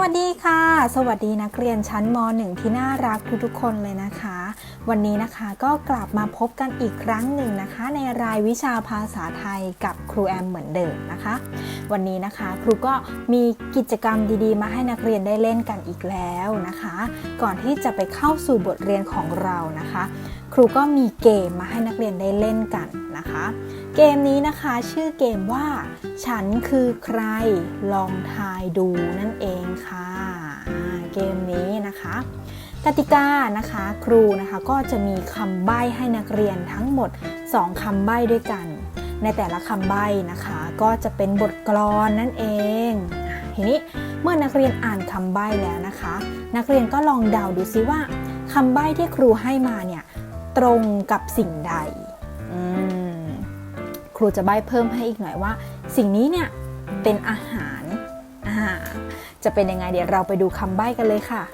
วัสดีค่ะ สวัสดีนักเรียนชั้นม .1 ที่น่ารักทุกๆคนเลยนะคะ วันนี้นะคะก็กลับมาพบกันอีกครั้งหนึ่งนะคะ ในรายวิชาภาษาไทยกับครูแอมเหมือนเดิมนะคะ วันนี้นะคะครูก็มีกิจกรรมดีๆ มาให้นักเรียนได้เล่นกันอีกแล้วนะคะ ก่อนที่จะไปเข้าสู่บทเรียนของเรานะคะ ครูก็มีเกมมาให้นักเรียนได้เล่นกันนะคะ เกมนี้นะคะชื่อเกมว่า ฉันคือใครลองทายดูนั่นเองค่ะ เกมนี้นะคะกติกานะคะครูนะคะก็จะมีคำใบ้ให้นักเรียนทั้งหมด 2คำใบ้ด้วยกัน ในแต่ละคำใบ้นะคะ ก็จะเป็นบทกลอนนั่นเอง ทีนี้เมื่อนักเรียนอ่านคำใบ้แล้วนะคะ นักเรียนก็ลองเดาดูซิว่าคำใบ้ที่ครูให้มาเนี่ย ตรงกับสิ่งใดอืมครูจะใบ้เพิ่มให้อีกหน่อยว่า สิ่งนี้เนี่ยเป็นอาหารอ่าจะเป็นยังไงเดี๋ยวเราไปดูคำใบ้กันเลยค่ะ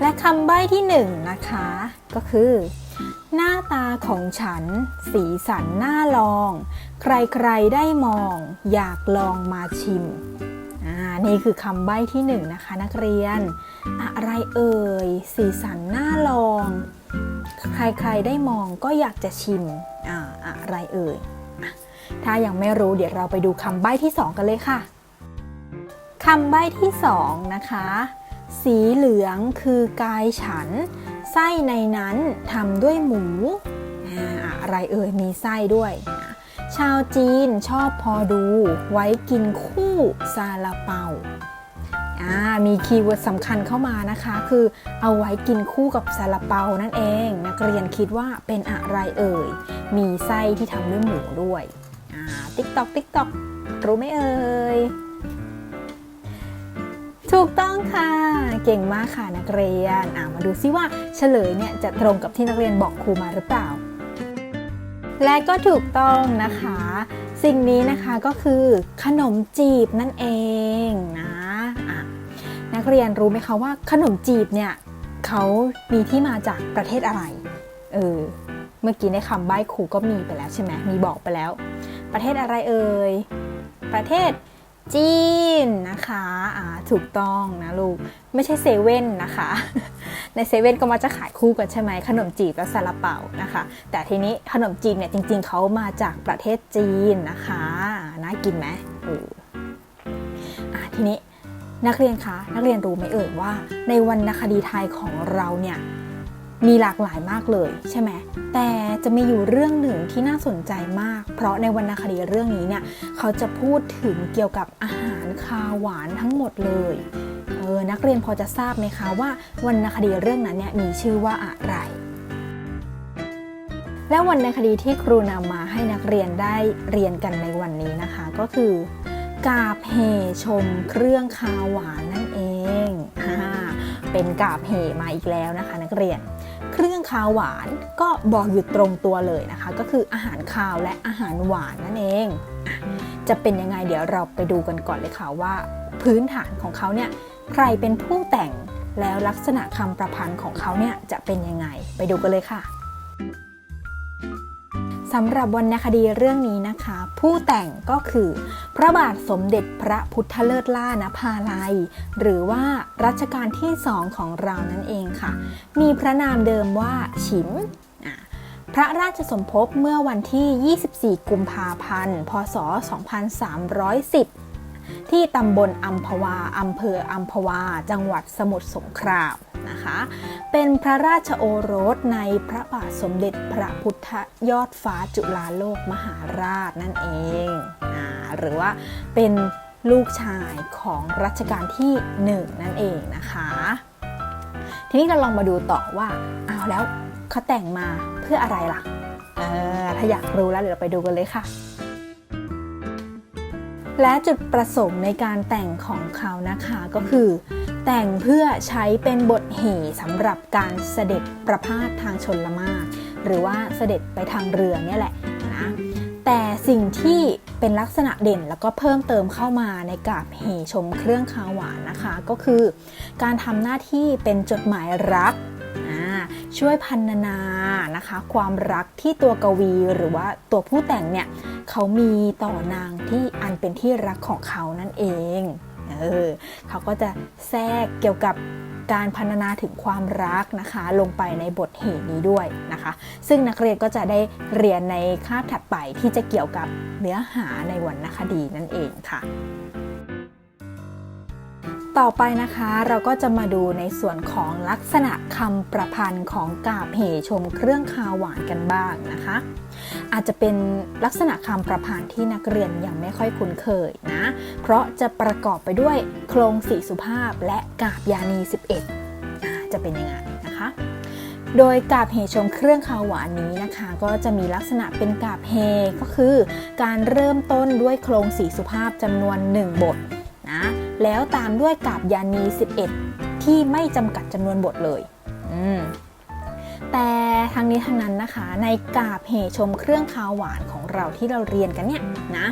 และคำใบ้ที่หนึ่งนะคะ ก็คือ หน้าตาของฉัน สีสันน่าลอง ใครๆได้มอง อยากลองมาชิมอ่านี่คือคำใบ้ที่หนึ่งนะคะนักเรียน อะไรเอ่ย สีสันน่าลอง ใครๆได้มองก็อยากจะชิมอ่าอะไรเอ่ยถ้ายังไม่รู้เดี๋ยวเราไปดูคำใบ้ที่ 2 กันเลยค่ะคำใบ้ที่ 2 นะคะ สีเหลืองคือกายฉัน ไส้ในนั้นทำด้วยหมูอะไรเอ่ยมีไส้ด้วย ชาวจีนชอบพอดูไว้กินคู่ซาลาเปา อ่ามีคีย์เวิร์ดสำคัญเข้ามานะคะ คือเอาไว้กินคู่กับซาลาเปานั่นเอง นักเรียนคิดว่าเป็นอะไรเอ่ย มีไส้ที่ทำด้วยหมูด้วยอ่าติ๊กตอกติ๊กตอกรู้ไหมเอ่ยถูกต้องค่ะ เก่งมากค่ะนักเรียนอ่ามาดูซิว่าเฉลยเนี่ยจะตรงกับที่นักเรียนบอกครูมาหรือเปล่า และก็ถูกต้องนะคะ สิ่งนี้นะคะก็คือขนมจีบนั่นเองนะอะ นักเรียนรู้ไหมคะว่าขนมจีบเนี่ยเขามีที่มาจากประเทศอะไร เออ เมื่อกี้ในคำใบ้ครูก็มีไปแล้วใช่ไหมมีบอกไปแล้ว ประเทศอะไรเอ่ย ประเทศจีนนะคะ อ่า ถูกต้องนะลูก ไม่ใช่เซเว่นนะคะ ในเซเว่นก็มาจะขายคู่กันใช่ไหม ขนมจีบและซาลาเปานะคะ แต่ทีนี้ขนมจีบเนี่ยจริงๆ เขามาจากประเทศจีนนะคะ น่ากินไหมเอออะทีนี้ นักเรียนคะ นักเรียนรู้ไหมเอ่ยว่า ในวรรณคดีไทยของเราเนี่ยมีหลากหลายมากเลยใช่ไหม แต่จะมีอยู่เรื่องหนึ่งที่น่าสนใจมาก เพราะในวรรณคดีเรื่องนี้เนี่ยเขาจะพูดถึงเกี่ยวกับอาหารคาวหวานทั้งหมดเลยเออนักเรียนพอจะทราบไหมคะว่าวรรณคดีเรื่องนั้นเนี่ยมีชื่อว่าอะไร และวรรณคดีที่ครูนำมาให้นักเรียนได้เรียนกันในวันนี้นะคะก็คือ กาเหชมเครื่องคาวหวานนั่นเองอ่าเป็นกาเหมาอีกแล้วนะคะ นักเรียน เครื่องคาวหวานก็บอกอยู่ตรงตัวเลยนะคะ ก็คืออาหารคาวและอาหารหวานนั่นเอง จะเป็นยังไงเดี๋ยวเราไปดูกันก่อนเลยค่ะว่า พื้นฐานของเขาเนี่ยใครเป็นผู้แต่งแล้วลักษณะคำประพันธ์ของเขาเนี่ยจะเป็นยังไง ไปดูกันเลยค่ะ สำหรับวรรณคดีเรื่องนี้นะคะ ผู้แต่งก็คือ พระบาทสมเด็จพระพุทธเลิศล่านภาลัย หรือว่ารัชกาลที่สองของเรานั่นเองค่ะ มีพระนามเดิมว่าฉิมพระราชสมภพเมื่อวันที่ 24 กุมภาพันธ์ พศ 2310 ที่ตำบลอัมพวาอำเภออัมพวา จังหวัดสมุทรสงครามนะคะ เป็นพระราชโอรสในพระบาทสมเด็จพระพุทธยอดฟ้าจุฬาโลกมหาราชนั่นเองอ่าหรือว่าเป็นลูกชายของรัชกาลที่หนึ่งนั่นเองนะคะ ทีนี้เราลองมาดูต่อว่าเอาแล้วเขาแต่งมาเพื่ออะไรล่ะ เออถ้าอยากรู้แล้วเดี๋ยวเราไปดูกันเลยค่ะ และจุดประสงค์ในการแต่งของเขานะคะก็คือ แต่งเพื่อใช้เป็นบทเหสำหรับการเสด็จประพาสทางชนละมากหรือว่าเสด็จไปทางเรือเนี่ยแหละนะแต่สิ่งที่เป็นลักษณะเด่นแล้วก็เพิ่มเติมเข้ามาในกาบเหชมเครื่องคาหวานนะคะ ก็คือ การทำหน้าที่เป็นจดหมายรัก ช่วยพันนานะคะ ความรักที่ตัวกวีหรือว่าตัวผู้แต่งเนี่ยเขามีต่อนางที่อันเป็นที่รักของเขานั่นเองเเออเขาก็จะแทรกเกี่ยวกับการพรรณนาถึงความรักนะคะ ลงไปในบทเหตุนี้ด้วยนะคะ ซึ่งนักเรียนก็จะได้เรียนในคาบถัดไปที่จะเกี่ยวกับเนื้อหาในวรรณคดีนั่นเองค่ะ ต่อไปนะคะเราก็จะมาดูในส่วนของลักษณะคำประพันธ์ของกาบเหชมเครื่องคาวหวานกันบ้างนะคะ อาจจะเป็นลักษณะคำประพันธ์ที่นักเรียนยังไม่ค่อยคุ้นเคยนะ เพราะจะประกอบไปด้วยโครงสีสุภาพและกาบยานี 11อ่าจะเป็นยังไงนะคะ โดยกาบเฮชมเครื่องคาวหวานนี้นะคะ ก็จะมีลักษณะเป็นกาบเฮก็คือ การเริ่มต้นด้วยโครงสีสุภาพจำนวน 1 บท แล้วตามด้วยกาบยานี 11 ที่ไม่จำกัดจำนวนบทเลยอืมแต่ทางนี้ทางนั้นนะคะ ในกาบเฮชมเครื่องคาวหวานของเราที่เราเรียนกันเนี่ยนะ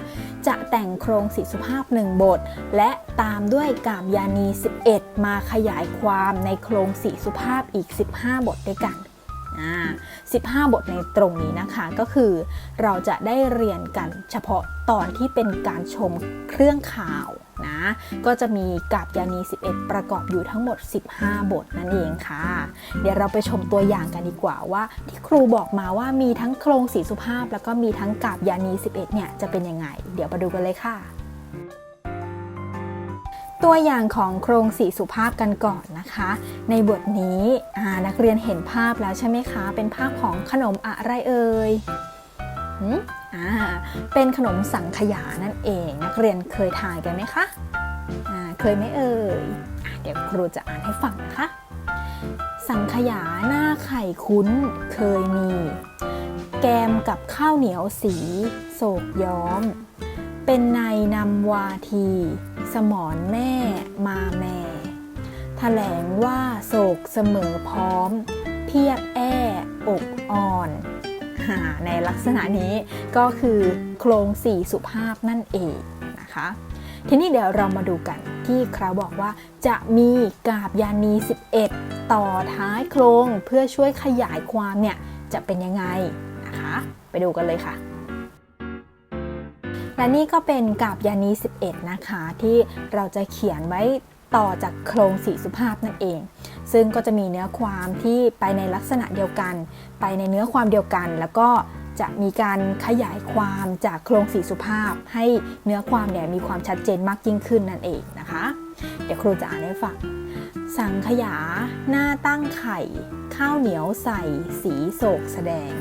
จะแต่งโครงสีสุภาพ1บท และตามด้วยกาบยานี 11 มาขยายความในโครงสีสุภาพอีก 15 บทด้วยกันอ่า15 บทในตรงนี้นะคะก็คือเราจะได้เรียนกันเฉพาะตอนที่เป็นการชมเครื่องข่าว นะ ก็จะมีกาบยานี 11 ประกอบอยู่ทั้งหมด 15 บทนั่นเองค่ะ เดี๋ยวเราไปชมตัวอย่างกันดีกว่าว่า ที่ครูบอกมาว่ามีทั้งโครงสีสุภาพ แล้วก็มีทั้งกาบยานี 11 เนี่ยจะเป็นยังไง เดี๋ยวมาดูกันเลยค่ะตัวอย่างของโครงสีสุภาพกันก่อนนะคะ ในบทนี้นักเรียนเห็นภาพแล้วใช่ไหมคะ เป็นภาพของขนมอะไรเอ่ย อ่าเป็นขนมสังขยานั่นเอง นักเรียนเคยทานกันไหมคะอ่าเคยไหมเอ่ยเดี๋ยวครูจะอ่านให้ฟังนะคะ สังขยาหน้าไข่คุ้นเคยมี แกมกับข้าวเหนียวสีโศกย้อม เป็นในนำวาที สมอนแม่มาแม่แถลงว่าโศกเสมอพร้อม เพียบแอ้อกอ่อน ในลักษณะนี้ก็คือโครงสี่สุภาพนั่นเองนะคะ ทีนี้เดี๋ยวเรามาดูกันที่คราวบอกว่าจะมีกาบยานี 11 ต่อท้ายโครงเพื่อช่วยขยายความเนี่ยจะเป็นยังไงนะคะ ไปดูกันเลยค่ะ และนี่ก็เป็นกาบยานี 11 นะคะ ที่เราจะเขียนไว้ ต่อจากโครงสีสุภาพนั่นเอง ซึ่งก็จะมีเนื้อความที่ไปในลักษณะเดียวกัน ไปในเนื้อความเดียวกัน แล้วก็จะมีการขยายความจากโครงสีสุภาพ ให้เนื้อความเนี่ยมีความชัดเจนมากยิ่งขึ้นนั่นเองนะคะ เดี๋ยวครูจะอ่านให้ฟัง สังขยา หน้าตั้งไข่ ข้าวเหนียวใส่สีโศกแสดง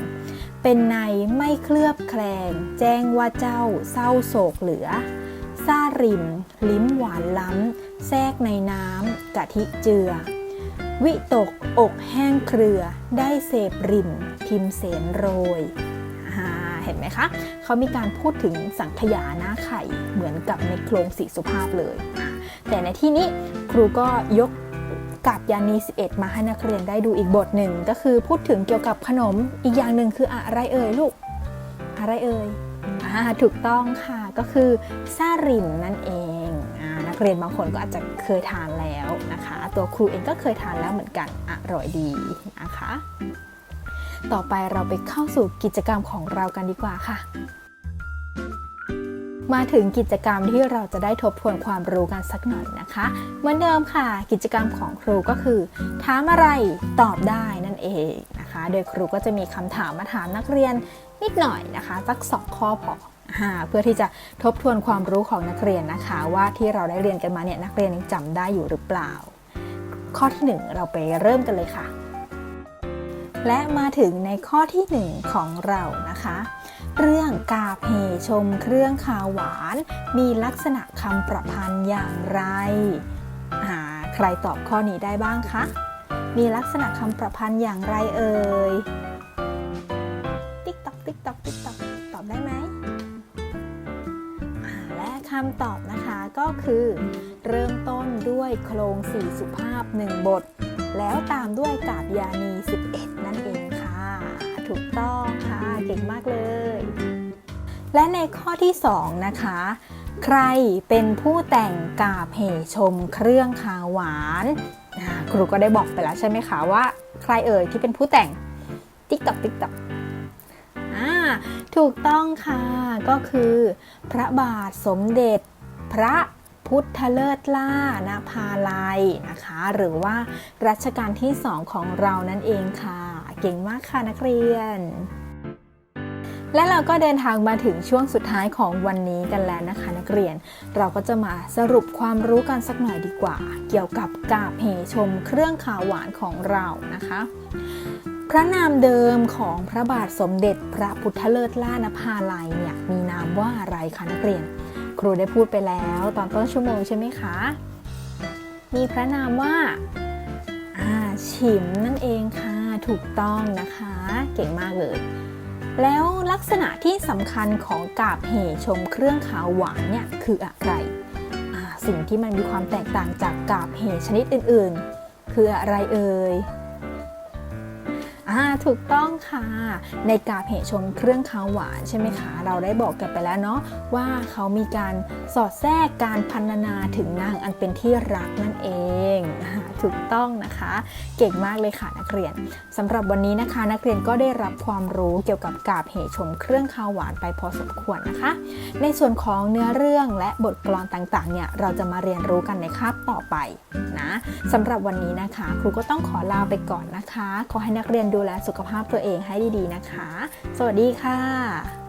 เป็นในไม่เคลือบแคลง แจ้งว่าเจ้าเศร้าโศกเหลือ ซาริม ลิ้มหวานล้ำ แทรกในน้ำกะทิเจือ วิตกอกแห้งเครือ ได้เสพริม พิมเสนโรยเห็นไหมคะ เขามีการพูดถึงสังขยาหน้าไข่เหมือนกับในโครงสีสุภาพเลย แต่ในที่นี้ครูก็ยกกับยานี 11 มาให้นักเรียนได้ดูอีกบทหนึ่ง ก็คือพูดถึงเกี่ยวกับขนมอีกอย่างหนึ่งคืออะไรเอ่ยลูก อะไรเอ่ย ถูกต้องค่ะก็คือซาริมนั่นเองอนักเรียนบางคนก็อาจจะเคยทานแล้วนะคะ ตัวครูเองก็เคยทานแล้วเหมือนกันอร่อยดีนะคะ ต่อไปเราไปเข้าสู่กิจกรรมของเรากันดีกว่าค่ะ มาถึงกิจกรรมที่เราจะได้ทบทวนความรู้กันสักหน่อยนะคะเหมือนเดิมค่ะ กิจกรรมของครูก็คือถามอะไรตอบได้นั่นเองนะคะโดยครูก็จะมีคำถามมาถามนักเรียน นิดหน่อยนะคะสักสองข้อพอเพื่อที่จะทบทวนความรู้ของนักเรียนนะคะ ว่าที่เราได้เรียนกันมาเนี่ยนักเรียนยังจำได้อยู่หรือเปล่า ข้อที่ 1 เราไปเริ่มกันเลยค่ะ และมาถึงในข้อที่ 1 ของเรานะคะ เรื่องกาเพชมเครื่องคาวหวาน มีลักษณะคำประพันธ์อย่างไรใครตอบข้อนี้ได้บ้างคะมีลักษณะคำประพันธ์อย่างไรเอ่ย ติ๊กตอกติ๊กตอกติ๊อกตอบได้ไหมและคำตอบนะคะก็คือ เริ่มต้นด้วยโครงสี่สุภาพ 1 บท แล้วตามด้วยกาบยานี 11 นั่นเองค่ะ ถูกต้องค่ะเก่งมากเลย และในข้อที่ 2 นะคะ ใครเป็นผู้แต่งกาบเหชมเครื่องคาวหวานครูก็ได้บอกไปแล้วใช่ไหมคะว่า ใครเอ่ยที่เป็นผู้แต่งติ๊กตอกติ๊กตอก ถูกต้องค่ะ ก็คือ พระบาทสมเด็จพระพุทธเลิศล่าณภาลัยนะคะ หรือว่ารัชกาลที่2ของเรานั่นเองค่ะ เก่งมากค่ะนักเรียน และเราก็เดินทางมาถึงช่วงสุดท้ายของวันนี้กันแล้วนะคะ นักเรียน เราก็จะมาสรุปความรู้กันสักหน่อยดีกว่า เกี่ยวกับกาบเหชมเครื่องข่าวหวานของเรานะคะ พระนามเดิมของพระบาทสมเด็จพระพุทธเลิศล่านภาลัยเนี่ยมีนามว่าอะไรคะนักเรียน ครูได้พูดไปแล้วตอนต้นชั่วโมงใช่ไหมคะ มีพระนามว่าอ่าฉิมนั่นเองค่ะถูกต้องนะคะ เก่งมากเลย แล้วลักษณะที่สำคัญของกาบเหชมเครื่องขาวหวานเนี่ยคืออะไรอ่าสิ่งที่มันมีความแตกต่างจากกาบเหชนิดอื่น ๆ คืออะไรเอ่ย อ่าถูกต้องค่ะ ในกาบเหชมเครื่องข้าวหวานใช่ไหมคะ เราได้บอกกันไปแล้วเนาะว่าเขามีการสอดแทรกการพันนาถึงนางอันเป็นที่รักนั่นเองถูกต้องนะคะ เก่งมากเลยค่ะนักเรียนสำหรับวันนี้นะคะ นักเรียนก็ได้รับความรู้เกี่ยวกับกาบเหชมเครื่องข้าวหวานไปพอสมควรนะคะ ในส่วนของเนื้อเรื่องและบทกลอนต่างๆเนี่ยเราจะมาเรียนรู้กันในคาบต่อไปนะสำหรับวันนี้นะคะ ครูก็ต้องขอลาไปก่อนนะคะ ขอให้นักเรียนดูดูแลสุขภาพตัวเองให้ดีๆนะคะ สวัสดีค่ะ